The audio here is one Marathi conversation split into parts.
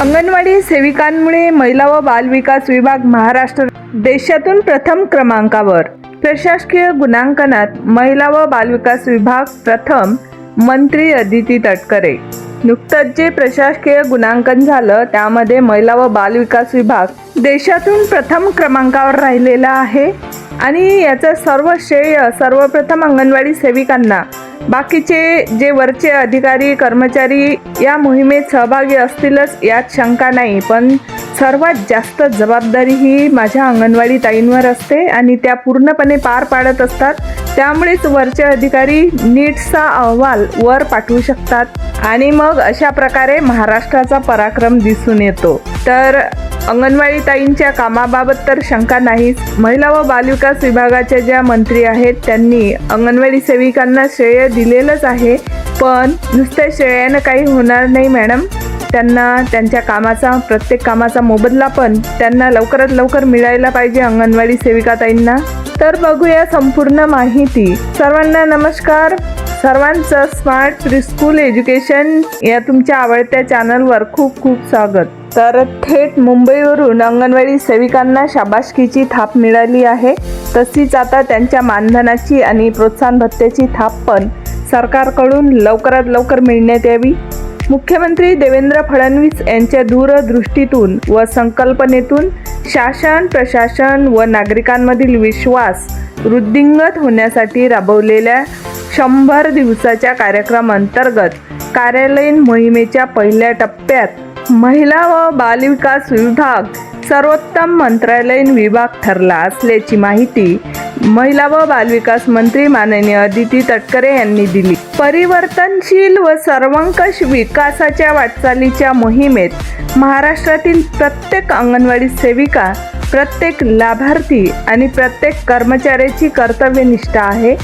अंगणवाडी सेविकांमुळे महिला व बालविकास विभाग महाराष्ट्र देशातून प्रथम क्रमांकावर. प्रशासकीय गुणांकनात महिला व बालविकास विभाग प्रथम मंत्री अदिती तटकरे. नुकतंच जे प्रशासकीय गुणांकन झालं त्यामध्ये महिला व बालविकास विभाग देशातून प्रथम क्रमांकावर राहिलेला आहे. आणि याचं सर्व श्रेय सर्वप्रथम अंगणवाडी सेविकांना बाकीचे जे वरचे अधिकारी कर्मचारी या मोहिमेत सहभागी असतीलच यात शंका नाही. पण सर्वात जास्त जबाबदारी ही माझ्या अंगणवाडी ताईंवर असते आणि त्या पूर्णपणे पार पाडत असतात. त्यामुळेच वरचे अधिकारी नीटचा अहवाल वर पाठवू शकतात आणि मग अशा प्रकारे महाराष्ट्राचा पराक्रम दिसून येतो. तर अंगणवाडी ताईंच्या कामाबाबत तर शंका नाहीच. महिला व बालविकास विभागाच्या ज्या मंत्री आहेत त्यांनी अंगणवाडी सेविकांना श्रेय दिलेलंच आहे. पण नुसत्या श्रेयानं काही होणार नाही मॅडम. त्यांना त्यांच्या कामाचा प्रत्येक कामाचा मोबदला पण त्यांना लवकरात लवकर मिळायला पाहिजे अंगणवाडी सेविका ताईंना. तर बघूया संपूर्ण माहिती. सर्वांना नमस्कार. सर्वांचं स्मार्ट प्रिस्कूल एज्युकेशन या तुमच्या आवडत्या चॅनलवर खूप खूप स्वागत. तर थेट मुंबईवरून अंगणवाडी सेविकांना शाबासकीची थाप मिळाली आहे. तशीच आता त्यांच्या मानधनाची आणि प्रोत्साहन भत्त्याची थाप पण सरकारकडून लवकरात लवकर मिळण्यात यावी. मुख्यमंत्री देवेंद्र फडणवीस यांच्या दूरदृष्टीतून व संकल्पनेतून शासन प्रशासन व नागरिकांमधील विश्वास वृद्धिंगत होण्यासाठी राबवलेल्या शंभर दिवसाच्या कार्यक्रमांतर्गत कार्यालयीन मोहिमेच्या पहिल्या टप्प्यात महिला व बालविकास विभाग सर्वोत्तम मंत्रालयीन विभाग ठरला असल्याची माहिती महिला व बालविकास मंत्री माननीय अदिती तटकरे यांनी दिली. परिवर्तनशील व सर्वंकष विकासाच्या वाटचालीच्या मोहिमेत महाराष्ट्रातील प्रत्येक अंगणवाडी सेविका प्रत्येक लाभार्थी आणि प्रत्येक कर्मचाऱ्याची कर्तव्यनिष्ठा आहे.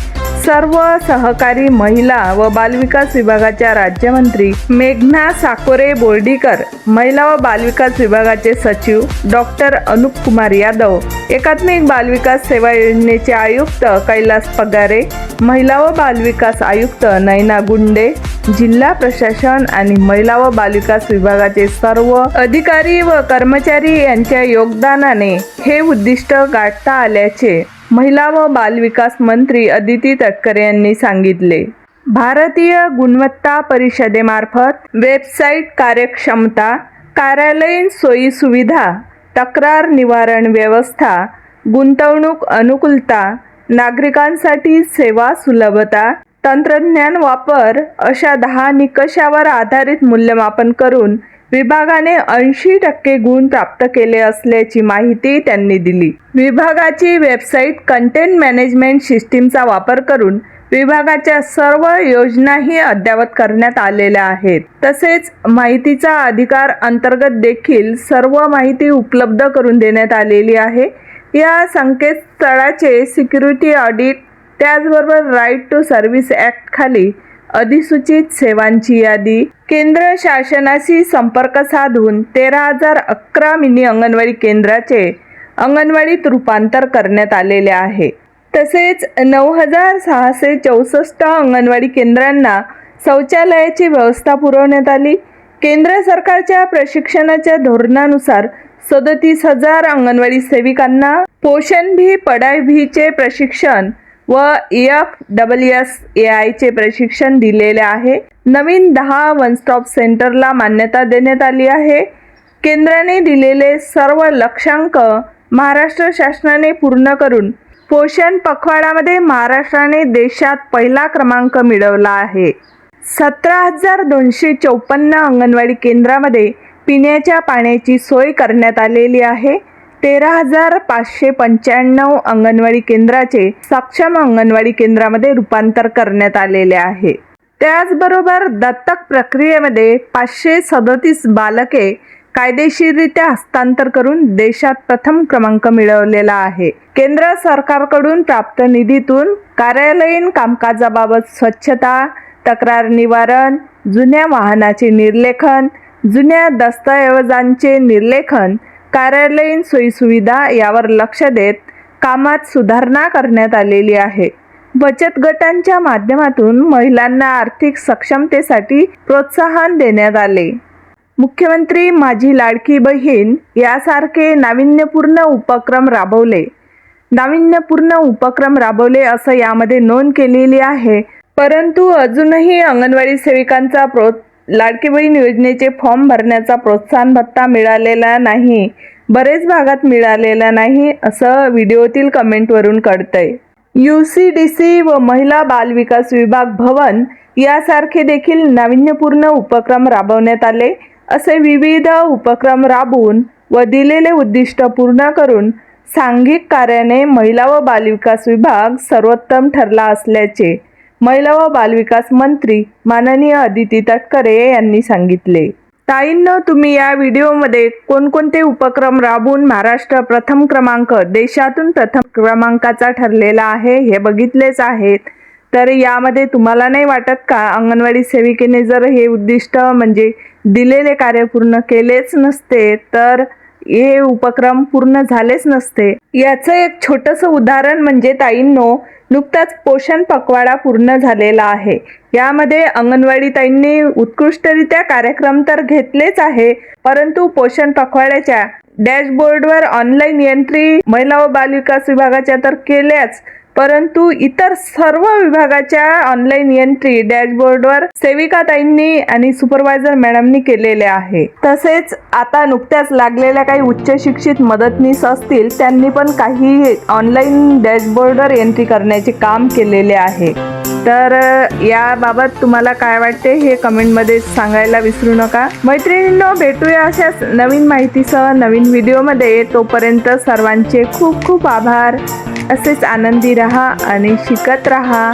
सर्व सहकारी महिला व बालविकास विभागाच्या राज्यमंत्री मेघना साकोरे बोर्डीकर महिला व बालविकास विभागाचे सचिव डॉक्टर अनुप कुमार यादव एकात्मिक बालविकास सेवा योजनेचे आयुक्त कैलास पगारे महिला व बालविकास आयुक्त नैना गुंडे जिल्हा प्रशासन आणि महिला व बालविकास विभागाचे सर्व अधिकारी व कर्मचारी यांच्या योगदानाने हे उद्दिष्ट गाठता आल्याचे महिला व बालविकास मंत्री अदिती तटकरे यांनी सांगितले. भारतीय गुणवत्ता परिषदेमार्फत वेबसाईट कार्यक्षमता कार्यालयीन सोयी सुविधा तक्रार निवारण व्यवस्था गुंतवणूक अनुकूलता नागरिकांसाठी सेवा सुलभता तंत्रज्ञान वापर अशा दहा निकषावर आधारित मूल्यमापन करून विभागाने ऐंशी टक्के गुण प्राप्त केले असल्याची माहिती त्यांनी दिली. विभागाची वेबसाईट कंटेंट मॅनेजमेंट सिस्टीमचा वापर करून विभागाच्या सर्व योजनाही अद्ययावत करण्यात आलेल्या आहेत. तसेच माहितीचा अधिकार अंतर्गत देखील सर्व माहिती उपलब्ध करून देण्यात आलेली आहे. या संकेतस्थळाचे सिक्युरिटी ऑडिट त्याचबरोबर राईट टू सर्व्हिस ॲक्ट खाली अधिसूचित सेवांची यादी केंद्र शासनाशी संपर्क साधून तेरा हजार अकरा मिनी अंगणवाडी केंद्राचे अंगणवाडीत रूपांतर करण्यात आलेले आहे. तसेच नऊ हजार सहाशे चौसष्ट अंगणवाडी केंद्रांना शौचालयाची व्यवस्था पुरवण्यात आली. केंद्र सरकारच्या प्रशिक्षणाच्या धोरणानुसार सदतीस हजार अंगणवाडी सेविकांना पोषण भी पडाय भीचे प्रशिक्षण व एफ डबल एस ए आयचे प्रशिक्षण दिलेले आहे. नवीन दहा वन स्टॉप सेंटरला मान्यता देण्यात आली आहे. केंद्राने दिलेले सर्व लक्षांक महाराष्ट्र शासनाने पूर्ण करून पोषण पखवाडामध्ये महाराष्ट्राने देशात पहिला क्रमांक मिळवला आहे. सतरा हजार दोनशे चौपन्न अंगणवाडी केंद्रामध्ये पिण्याच्या पाण्याची सोय करण्यात आलेली आहे. तेरा हजार पाचशे पंच्याण्णव अंगणवाडी केंद्राचे सक्षम अंगणवाडी केंद्रामध्ये रूपांतर करण्यात आलेले आहे. त्याचबरोबर दत्तक प्रक्रियेमध्ये पाचशे सदतीस बालके कायदेशीररित्या हस्तांतर करून देशात प्रथम क्रमांक मिळवलेला आहे. केंद्र सरकारकडून प्राप्त निधीतून कार्यालयीन कामकाजाबाबत स्वच्छता तक्रार निवारण जुन्या वाहनाचे निर्लेखन जुन्या दस्तऐवजांचे निर्लेखन कार्यालयीन सोयीसुविधा यावर लक्ष देत कामात सुधारणा करण्यात आलेली आहे. बचत गटांच्या माध्यमातून महिलांना आर्थिक सक्षमतेसाठी प्रोत्साहन देण्यात आले. मुख्यमंत्री माझी लाडकी बहीण यासारखे नाविन्यपूर्ण उपक्रम राबवले. नाविन्यपूर्ण उपक्रम राबवले असं यामध्ये नोंद केलेली आहे. परंतु अजूनही अंगणवाडी सेविकांचा प्रो लाडकी बहीण योजनेचे फॉर्म भरण्याचा प्रोत्साहन भत्ता मिळालेला नाही. बरेच भागात मिळालेला नाही असं व्हिडिओतील कमेंटवरून कळतंय. यू सी डी सी व महिला बालविकास विभाग भवन यासारखे देखील नाविन्यपूर्ण उपक्रम राबवण्यात आले. असे विविध उपक्रम राबवून व दिलेले उद्दिष्ट पूर्ण करून सांघिक कार्याने महिला व बालविकास विभाग सर्वोत्तम ठरला असल्याचे महिला व बालविकास मंत्री माननीय अदिती तटकरे यांनी सांगितले. ताईंनं तुम्ही या व्हिडिओमध्ये कोणकोणते उपक्रम राबवून महाराष्ट्र प्रथम क्रमांक देशातून प्रथम क्रमांकाचा ठरलेला आहे हे बघितलेच आहेत. तर यामध्ये तुम्हाला नाही वाटत का अंगणवाडी सेविकेने जर हे उद्दिष्ट म्हणजे दिलेले कार्य पूर्ण केलेच नसते तर हे उपक्रम पूर्ण झालेच नसते. याचं एक छोटंसं उदाहरण म्हणजे ताईंनो नुकताच पोषण पखवाडा पूर्ण झालेला आहे. यामध्ये अंगणवाडी ताईंनी उत्कृष्टरित्या कार्यक्रम तर घेतलेच आहे परंतु पोषण पखवाड्याच्या डॅशबोर्डवर ऑनलाईन एंट्री महिला व बालविकास विभागाच्या तर केल्याच. परंतु इतर सर्व विभागाच्या ऑनलाईन एंट्री डॅशबोर्डवर सेविकाताईंनी आणि सुपरवायझर मॅडमनी केलेल्या आहे. तसेच आता नुकत्याच लागलेल्या काही उच्च शिक्षित मदतनीस असतील त्यांनी पण काही ऑनलाईन डॅशबोर्डवर एंट्री करण्याचे काम केलेले आहे. तर याबाबत तुम्हाला काय वाटते हे कमेंटमध्ये सांगायला विसरू नका. मैत्रिणींनो भेटूया अशाच नवीन माहितीसह नवीन व्हिडिओमध्ये तोपर्यंत सर्वांचे खूप खूप आभार. असेच आनंदी रहा आणि शिकत रहा.